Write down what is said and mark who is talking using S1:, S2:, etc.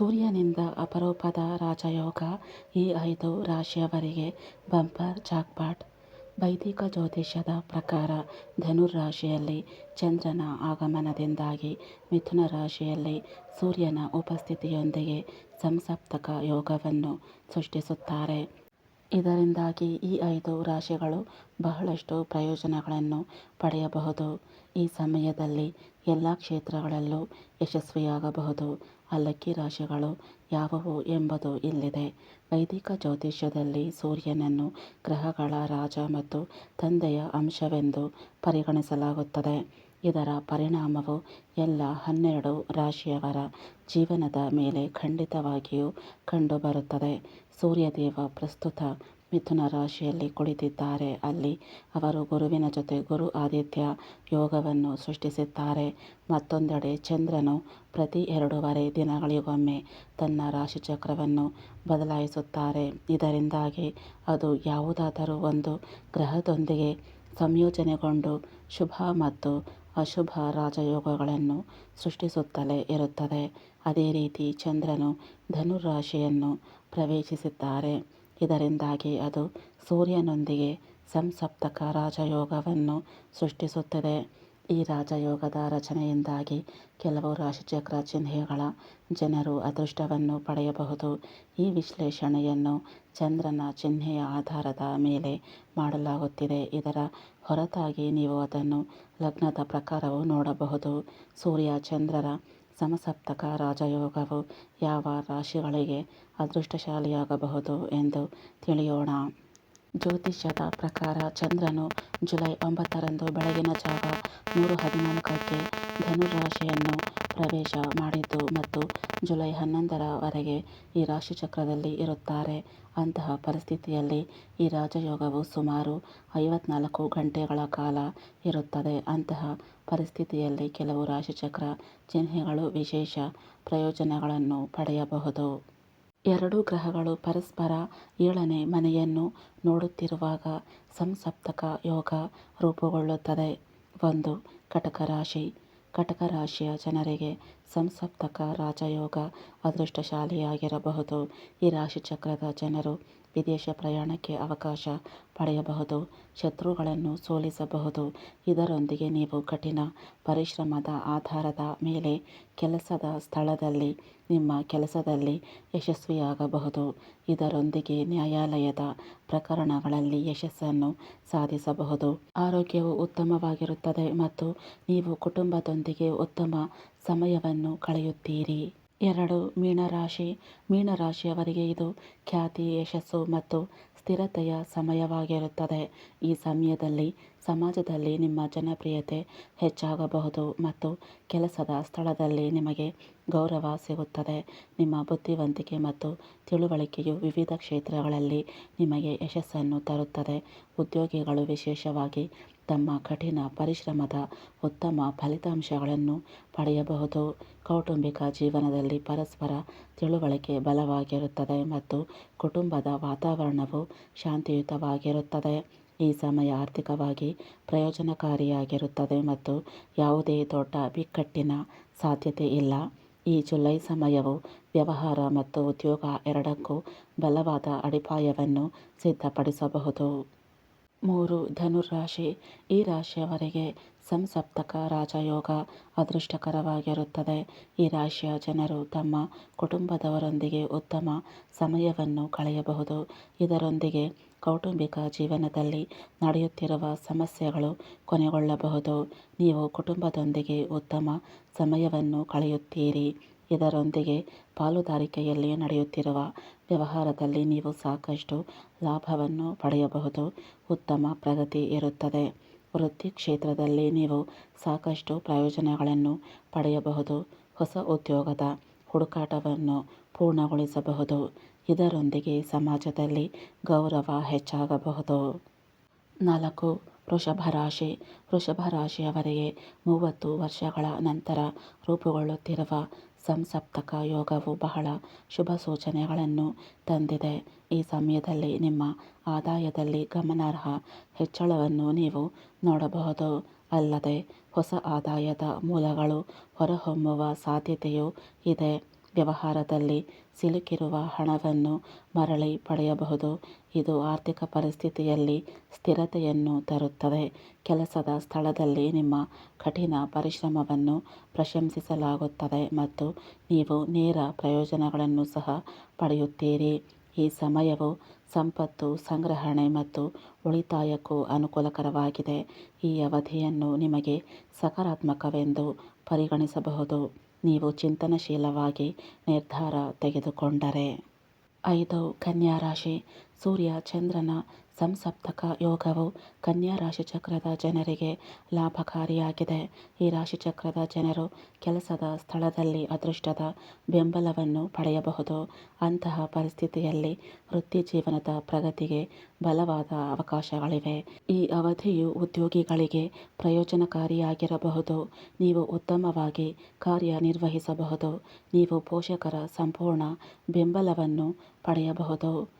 S1: ಸೂರ್ಯನಿಂದ ಅಪರೂಪದ ರಾಜಯೋಗ ಈ ಐದು ರಾಶಿಯವರಿಗೆ ಬಂಪರ್, ಜಾಕ್ಪಾಟ್. ವೈದಿಕ ಜ್ಯೋತಿಷ್ಯದ ಪ್ರಕಾರ ಧನುರ್ ರಾಶಿಯಲ್ಲಿ ಚಂದ್ರನ ಆಗಮನದಿಂದಾಗಿ ಮಿಥುನ ರಾಶಿಯಲ್ಲಿ ಸೂರ್ಯನ ಉಪಸ್ಥಿತಿಯೊಂದಿಗೆ ಸಂಸಪ್ತಕ ಯೋಗವನ್ನು ಸೃಷ್ಟಿಸುತ್ತಾರೆ. ಇದರಿಂದಾಗಿ ಈ ಐದು ರಾಶಿಗಳು ಬಹಳಷ್ಟು ಪ್ರಯೋಜನಗಳನ್ನು ಪಡೆಯಬಹುದು. ಈ ಸಮಯದಲ್ಲಿ ಎಲ್ಲ ಕ್ಷೇತ್ರಗಳಲ್ಲೂ ಯಶಸ್ವಿಯಾಗಬಹುದು. ಅಲ್ಲಕ್ಕಿ ರಾಶಿಗಳು ಯಾವುವು ಎಂಬುದು ಇಲ್ಲಿದೆ. ವೈದಿಕ ಜ್ಯೋತಿಷ್ಯದಲ್ಲಿ ಸೂರ್ಯನನ್ನು ಗ್ರಹಗಳ ರಾಜ ಮತ್ತು ತಂದೆಯ ಅಂಶವೆಂದು ಪರಿಗಣಿಸಲಾಗುತ್ತದೆ. ಇದರ ಪರಿಣಾಮವು ಎಲ್ಲ ಹನ್ನೆರಡು ರಾಶಿಯವರ ಜೀವನದ ಮೇಲೆ ಖಂಡಿತವಾಗಿಯೂ ಕಂಡುಬರುತ್ತದೆ. ಸೂರ್ಯದೇವ ಪ್ರಸ್ತುತ ಮಿಥುನ ರಾಶಿಯಲ್ಲಿ ಕುಳಿತಿದ್ದಾರೆ. ಅಲ್ಲಿ ಅವರು ಗುರುವಿನ ಜೊತೆ ಗುರು ಆದಿತ್ಯ ಯೋಗವನ್ನು ಸೃಷ್ಟಿಸಿದ್ದಾರೆ. ಮತ್ತೊಂದೆಡೆ ಚಂದ್ರನು ಪ್ರತಿ ಎರಡೂವರೆ ದಿನಗಳಿಗೊಮ್ಮೆ ತನ್ನ ರಾಶಿಚಕ್ರವನ್ನು ಬದಲಾಯಿಸುತ್ತಾರೆ. ಇದರಿಂದಾಗಿ ಅದು ಯಾವುದಾದರೂ ಒಂದು ಗ್ರಹದೊಂದಿಗೆ ಸಂಯೋಜನೆಗೊಂಡು ಶುಭ ಮತ್ತು ಅಶುಭ ರಾಜಯೋಗಗಳನ್ನು ಸೃಷ್ಟಿಸುತ್ತಲೇ ಇರುತ್ತದೆ. ಅದೇ ರೀತಿ ಚಂದ್ರನು ಧನುರಾಶಿಯನ್ನು ಪ್ರವೇಶಿಸಿದ್ದಾರೆ. ಇದರಿಂದಾಗಿ ಅದು ಸೂರ್ಯನೊಂದಿಗೆ ಸಂಸಪ್ತಕ ರಾಜಯೋಗವನ್ನು ಸೃಷ್ಟಿಸುತ್ತದೆ. ಈ ರಾಜಯೋಗದ ರಚನೆಯಿಂದಾಗಿ ಕೆಲವು ರಾಶಿಚಕ್ರ ಚಿಹ್ನೆಗಳ ಜನರು ಅದೃಷ್ಟವನ್ನು ಪಡೆಯಬಹುದು. ಈ ವಿಶ್ಲೇಷಣೆಯನ್ನು ಚಂದ್ರನ ಚಿಹ್ನೆಯ ಆಧಾರದ ಮೇಲೆ ಮಾಡಲಾಗುತ್ತಿದೆ. ಇದರ ಹೊರತಾಗಿ ನೀವು ಅದನ್ನು ಲಗ್ನದ ಪ್ರಕಾರವು ನೋಡಬಹುದು. ಸೂರ್ಯ, ಚಂದ್ರರ ಸಮಸಪ್ತಕ ರಾಜಯೋಗವು ಯಾವ ರಾಶಿಗಳಿಗೆ ಅದೃಷ್ಟಶಾಲಿಯಾಗಬಹುದು ಎಂದು ತಿಳಿಯೋಣ. ಜ್ಯೋತಿಷ್ಯದ ಪ್ರಕಾರ ಚಂದ್ರನು ಜುಲೈ ಒಂಬತ್ತರಂದು ಬೆಳಗಿನ ಜಾವ ಮೂರು ಹದಿನಾಲ್ಕಕ್ಕೆ ಧನುರಾಶಿಯನ್ನು ಪ್ರವೇಶ ಮಾಡಿದ್ದು ಮತ್ತು ಜುಲೈ ಹನ್ನೊಂದರವರೆಗೆ ಈ ರಾಶಿಚಕ್ರದಲ್ಲಿ ಇರುತ್ತಾರೆ. ಅಂತಹ ಪರಿಸ್ಥಿತಿಯಲ್ಲಿ ಈ ರಾಜಯೋಗವು ಸುಮಾರು ಐವತ್ನಾಲ್ಕು ಗಂಟೆಗಳ ಕಾಲ ಇರುತ್ತದೆ. ಅಂತಹ ಪರಿಸ್ಥಿತಿಯಲ್ಲಿ ಕೆಲವು ರಾಶಿಚಕ್ರ ಚಿಹ್ನೆಗಳು ವಿಶೇಷ ಪ್ರಯೋಜನಗಳನ್ನು ಪಡೆಯಬಹುದು. ಎರಡು ಗ್ರಹಗಳು ಪರಸ್ಪರ ಏಳನೇ ಮನೆಯನ್ನು ನೋಡುತ್ತಿರುವಾಗ ಸಂಸಪ್ತಕ ಯೋಗ ರೂಪುಗೊಳ್ಳುತ್ತದೆ. ಒಂದು ಕಟಕ ರಾಶಿ ಕಟಕ ರಾಶಿಯ ಜನರಿಗೆ ಸಂಸಪ್ತಕ ರಾಜಯೋಗ ಅದೃಷ್ಟಶಾಲಿಯಾಗಿರಬಹುದು. ಈ ರಾಶಿಚಕ್ರದ ಜನರು ವಿದೇಶ ಪ್ರಯಾಣಕ್ಕೆ ಅವಕಾಶ ಪಡೆಯಬಹುದು. ಶತ್ರುಗಳನ್ನು ಸೋಲಿಸಬಹುದು. ಇದರೊಂದಿಗೆ ನೀವು ಕಠಿಣ ಪರಿಶ್ರಮದ ಆಧಾರದ ಮೇಲೆ ಕೆಲಸದ ಸ್ಥಳದಲ್ಲಿ, ನಿಮ್ಮ ಕೆಲಸದಲ್ಲಿ ಯಶಸ್ವಿಯಾಗಬಹುದು. ಇದರೊಂದಿಗೆ ನ್ಯಾಯಾಲಯದ ಪ್ರಕರಣಗಳಲ್ಲಿ ಯಶಸ್ಸನ್ನು ಸಾಧಿಸಬಹುದು. ಆರೋಗ್ಯವು ಉತ್ತಮವಾಗಿರುತ್ತದೆ ಮತ್ತು ನೀವು ಕುಟುಂಬದೊಂದಿಗೆ ಉತ್ತಮ ಸಮಯವನ್ನು ಕಳೆಯುತ್ತೀರಿ. ಎರಡು ಮೀನರಾಶಿ, ಮೀನರಾಶಿಯವರಿಗೆ ಇದು ಖ್ಯಾತಿ, ಯಶಸ್ಸು ಮತ್ತು ಸ್ಥಿರತೆಯ ಸಮಯವಾಗಿರುತ್ತದೆ. ಈ ಸಮಯದಲ್ಲಿ ಸಮಾಜದಲ್ಲಿ ನಿಮ್ಮ ಜನಪ್ರಿಯತೆ ಹೆಚ್ಚಾಗಬಹುದು ಮತ್ತು ಕೆಲಸದ ಸ್ಥಳದಲ್ಲಿ ನಿಮಗೆ ಗೌರವ ಸಿಗುತ್ತದೆ. ನಿಮ್ಮ ಬುದ್ಧಿವಂತಿಕೆ ಮತ್ತು ತಿಳುವಳಿಕೆಯು ವಿವಿಧ ಕ್ಷೇತ್ರಗಳಲ್ಲಿ ನಿಮಗೆ ಯಶಸ್ಸನ್ನು ತರುತ್ತದೆ. ಉದ್ಯೋಗಿಗಳು ವಿಶೇಷವಾಗಿ ತಮ್ಮ ಕಠಿಣ ಪರಿಶ್ರಮದ ಉತ್ತಮ ಫಲಿತಾಂಶಗಳನ್ನು ಪಡೆಯಬಹುದು. ಕೌಟುಂಬಿಕ ಜೀವನದಲ್ಲಿ ಪರಸ್ಪರ ತಿಳುವಳಿಕೆ ಬಲವಾಗಿರುತ್ತದೆ ಮತ್ತು ಕುಟುಂಬದ ವಾತಾವರಣವು ಶಾಂತಿಯುತವಾಗಿರುತ್ತದೆ. ಈ ಸಮಯ ಆರ್ಥಿಕವಾಗಿ ಪ್ರಯೋಜನಕಾರಿಯಾಗಿರುತ್ತದೆ ಮತ್ತು ಯಾವುದೇ ದೊಡ್ಡ ಬಿಕ್ಕಟ್ಟಿನ ಸಾಧ್ಯತೆ ಇಲ್ಲ. ಈ ಜುಲೈ ಸಮಯವು ವ್ಯವಹಾರ ಮತ್ತು ಉದ್ಯೋಗ ಎರಡಕ್ಕೂ ಬಲವಾದ ಅಡಿಪಾಯವನ್ನು ಸಿದ್ಧಪಡಿಸಬಹುದು. ಮೂರು ಧನುರಾಶಿ ರಾಶಿ ಈ ರಾಶಿಯವರಿಗೆ ಸಂಸಪ್ತಕ ರಾಜಯೋಗ ಅದೃಷ್ಟಕರವಾಗಿರುತ್ತದೆ. ಈ ರಾಶಿಯ ಜನರು ತಮ್ಮ ಕುಟುಂಬದವರೊಂದಿಗೆ ಉತ್ತಮ ಸಮಯವನ್ನು ಕಳೆಯಬಹುದು. ಇದರೊಂದಿಗೆ ಕೌಟುಂಬಿಕ ಜೀವನದಲ್ಲಿ ನಡೆಯುತ್ತಿರುವ ಸಮಸ್ಯೆಗಳು ಕೊನೆಗೊಳ್ಳಬಹುದು. ನೀವು ಕುಟುಂಬದೊಂದಿಗೆ ಉತ್ತಮ ಸಮಯವನ್ನು ಕಳೆಯುತ್ತೀರಿ. ಇದರೊಂದಿಗೆ ಪಾಲುದಾರಿಕೆಯಲ್ಲಿ ನಡೆಯುತ್ತಿರುವ ವ್ಯವಹಾರದಲ್ಲಿ ನೀವು ಸಾಕಷ್ಟು ಲಾಭವನ್ನು ಪಡೆಯಬಹುದು. ಉತ್ತಮ ಪ್ರಗತಿ ಇರುತ್ತದೆ. ವೃತ್ತಿ ಕ್ಷೇತ್ರದಲ್ಲಿ ನೀವು ಸಾಕಷ್ಟು ಪ್ರಯೋಜನಗಳನ್ನು ಪಡೆಯಬಹುದು. ಹೊಸ ಉದ್ಯೋಗದ ಹುಡುಕಾಟವನ್ನು ಪೂರ್ಣಗೊಳಿಸಬಹುದು. ಇದರೊಂದಿಗೆ ಸಮಾಜದಲ್ಲಿ ಗೌರವ ಹೆಚ್ಚಾಗಬಹುದು. ನಾಲ್ಕು, ವೃಷಭ ರಾಶಿ. ವೃಷಭ ರಾಶಿಯವರಿಗೆ ಮೂವತ್ತು ವರ್ಷಗಳ ನಂತರ ರೂಪುಗೊಳ್ಳುತ್ತಿರುವ ಸಂಸಪ್ತಕ ಯೋಗವು ಬಹಳ ಶುಭ ಸೂಚನೆಗಳನ್ನು ತಂದಿದೆ. ಈ ಸಮಯದಲ್ಲಿ ನಿಮ್ಮ ಆದಾಯದಲ್ಲಿ ಗಮನಾರ್ಹ ಹೆಚ್ಚಳವನ್ನು ನೀವು ನೋಡಬಹುದು. ಅಲ್ಲದೆ, ಹೊಸ ಆದಾಯದ ಮೂಲಗಳು ಹೊರಹೊಮ್ಮುವ ಸಾಧ್ಯತೆಯೂ ಇದೆ. ವ್ಯವಹಾರದಲ್ಲಿ ಸಿಲುಕಿರುವ ಹಣವನ್ನು ಮರಳಿ ಪಡೆಯಬಹುದು. ಇದು ಆರ್ಥಿಕ ಪರಿಸ್ಥಿತಿಯಲ್ಲಿ ಸ್ಥಿರತೆಯನ್ನು ತರುತ್ತದೆ. ಕೆಲಸದ ಸ್ಥಳದಲ್ಲಿ ನಿಮ್ಮ ಕಠಿಣ ಪರಿಶ್ರಮವನ್ನು ಪ್ರಶಂಸಿಸಲಾಗುತ್ತದೆ ಮತ್ತು ನೀವು ನೇರ ಪ್ರಯೋಜನಗಳನ್ನು ಸಹ ಪಡೆಯುತ್ತೀರಿ. ಈ ಸಮಯವು ಸಂಪತ್ತು ಸಂಗ್ರಹಣೆ ಮತ್ತು ಉಳಿತಾಯಕ್ಕೂ ಅನುಕೂಲಕರವಾಗಿದೆ. ಈ ಅವಧಿಯನ್ನು ನಿಮಗೆ ಸಕಾರಾತ್ಮಕವೆಂದು ಪರಿಗಣಿಸಬಹುದು. ನೀವು ಚಿಂತನಶೀಲವಾಗಿ ನಿರ್ಧಾರ ತೆಗೆದುಕೊಂಡರೆ. ಐದು ಕನ್ಯಾ ರಾಶಿ ಸೂರ್ಯ, ಚಂದ್ರನ ಸಂಸಪ್ತಕ ಯೋಗವು ಕನ್ಯಾ ರಾಶಿಚಕ್ರದ ಜನರಿಗೆ ಲಾಭಕಾರಿಯಾಗಿದೆ. ಈ ರಾಶಿಚಕ್ರದ ಜನರು ಕೆಲಸದ ಸ್ಥಳದಲ್ಲಿ ಅದೃಷ್ಟದ ಬೆಂಬಲವನ್ನು ಪಡೆಯಬಹುದು. ಅಂತಹ ಪರಿಸ್ಥಿತಿಯಲ್ಲಿ ವೃತ್ತಿ ಜೀವನದ ಪ್ರಗತಿಗೆ ಬಲವಾದ ಅವಕಾಶಗಳಿವೆ. ಈ ಅವಧಿಯು ಉದ್ಯೋಗಿಗಳಿಗೆ ಪ್ರಯೋಜನಕಾರಿಯಾಗಿರಬಹುದು. ನೀವು ಉತ್ತಮವಾಗಿ ಕಾರ್ಯನಿರ್ವಹಿಸಬಹುದು. ನೀವು ಪೋಷಕರ ಸಂಪೂರ್ಣ ಬೆಂಬಲವನ್ನು ಪಡೆಯಬಹುದು.